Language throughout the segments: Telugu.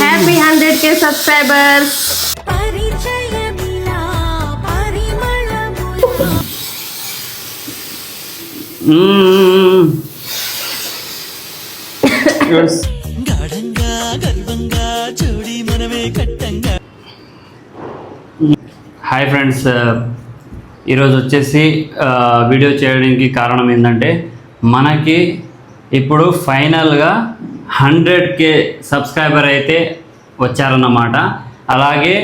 Happy hundred K subscribers hi friends ఈరోజు వచ్చేసి వీడియో చేయడానికి కారణం ఏంటంటే మనకి ఇప్పుడు ఫైనల్గా హండ్రెడ్ కే సబ్స్క్రైబర్ అయితే వచ్చారన్నమాట. అలాగే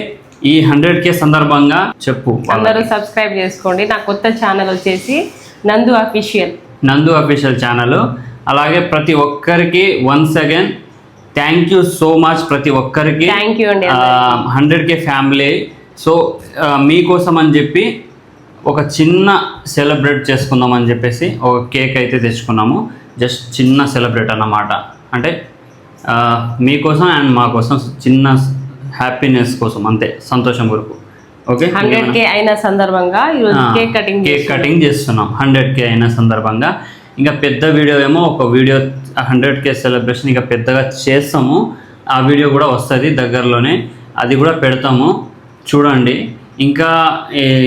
ఈ హండ్రెడ్ కే సందర్భంగా చెప్పు అందరూ సబ్స్క్రైబ్ చేసుకోండి. నా కొత్త ఛానల్ వచ్చేసి నందు అఫీషియల్. నందు అఫీషియల్ ఛానల్. అలాగే ప్రతి ఒక్కరికి once again thank you so much ప్రతి ఒక్కరికి. Thank you అండి హండ్రెడ్ కే ఫ్యామిలీ. సో మీకోసం అని చెప్పి ఒక చిన్న సెలబ్రేట్ చేసుకుందాం అని చెప్పేసి ఒక కేక్ అయితే తెచ్చుకున్నాము. జస్ట్ చిన్న సెలబ్రేట్ అన్నమాట. అంటే మీకోసం అండ్ మా కోసం చిన్న హ్యాపీనెస్ కోసం అంతే సంతోషం కొరకు. ఓకే? హండ్రెడ్ కే అయిన సందర్భంగా కేక్ కటింగ్ కేక్ కటింగ్ చేస్తున్నాం హండ్రెడ్ కే అయిన సందర్భంగా. ఇంకా పెద్ద వీడియో ఏమో ఒక వీడియో హండ్రెడ్ కే సెలబ్రేషన్ ఇంకా పెద్దగా చేస్తాము. ఆ వీడియో కూడా వస్తుంది దగ్గరలోనే. అది కూడా పెడతాము. చూడండి. ఇంకా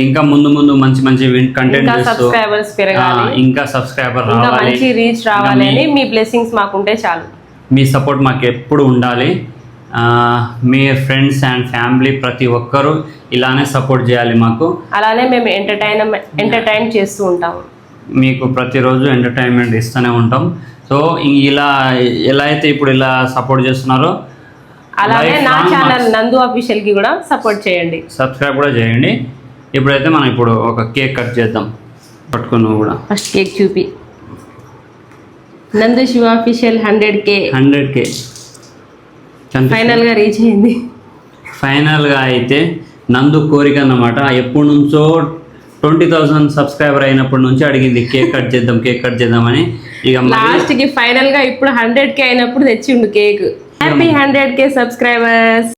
ఇంకా ముందు ముందు మంచి మంచి కంటెంట్ సబ్స్క్రైబర్స్ పెరగాలి. ఇంకా సబ్స్క్రైబర్ రావాలి. మంచి రీచ్ రావాలి అని మీ బ్లెస్సింగ్స్ మాకుంటే చాలు. మీ సపోర్ట్ మాకు ఎప్పుడు ఉండాలి మీ ఫ్రెండ్స్ అండ్ ఫ్యామిలీ ప్రతి ఒక్కరూ ఇలానే సపోర్ట్ చేయాలి మాకు. అలానే మేము ఎంటర్టైన్ ఎంటర్టైన్ చేస్తూ ఉంటాము మీకు ప్రతిరోజు ఎంటర్టైన్మెంట్ ఇస్తూనే ఉంటాం. సో ఇలా ఎలా అయితే ఇప్పుడు ఇలా సపోర్ట్ చేస్తున్నారో అలానే Life నా ఛానల్ నందు అఫీషియల్కి కూడా సపోర్ట్ చేయండి. సబ్స్క్రైబ్ కూడా చేయండి. ఇప్పుడైతే మనం ఇప్పుడు ఒక కేక్ కట్ చేద్దాం. పట్టుకుని నువ్వు కూడా. ఫస్ట్ కేక్ చూపి. Nandu Shiva official hundred K hundred K ఫైనల్గా రీచ్ అయింది. ఫైనల్గా అయితే నందు కోరిక అన్నమాట. ఎప్పటి నుంచో ట్వంటీ థౌసండ్ సబ్స్క్రైబర్ అయినప్పటి నుంచి అడిగింది కేక్ కట్ చేద్దాం కేక్ కట్ చేద్దామని. ఇక లాస్ట్కి ఫైనల్గా ఇప్పుడు హండ్రెడ్ కే అయినప్పుడు తెచ్చిండు cake. Happy hundred K subscribers